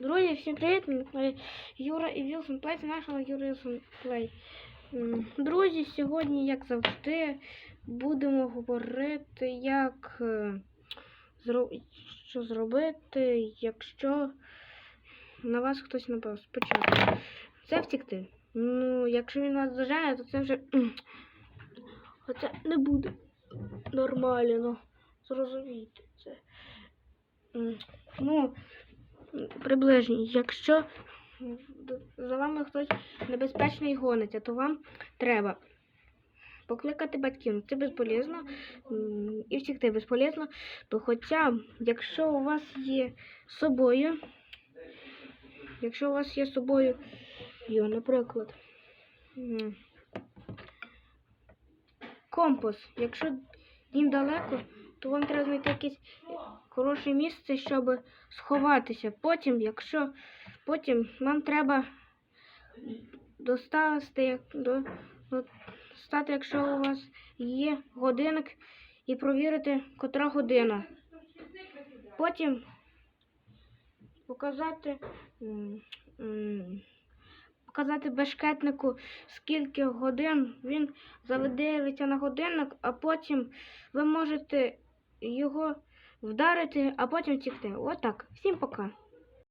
Друзі, всім привіт! Звати Юра і Вілсон Плей, це наш Юра Вілсон Плей. Друзі, сьогодні, як завжди, будемо говорити, як е, що зробити, якщо на вас хтось напав спочатку. Це втікти. Ну, якщо він вас зажене, то це вже оце не буде нормально. Зрозумійте це. Ну, приближні. Якщо за вами хтось небезпечний гониться, то вам треба покликати батьків. Це безполезно і втікти безполезно. То хоча, якщо у вас є собою, якщо у вас є з собою, йо, наприклад, компас, якщо дім далеко, то вам треба знайти якесь хороше місце, щоб сховатися. Потім, якщо потім вам треба доставити, як- до, достати, якщо у вас є годинник, і провірити, котра година. Потім показати, показати бешкетнику, скільки годин він заведеться на годинник, а потім ви можете його вдарити, а потім втікти. Отак. Всім пока.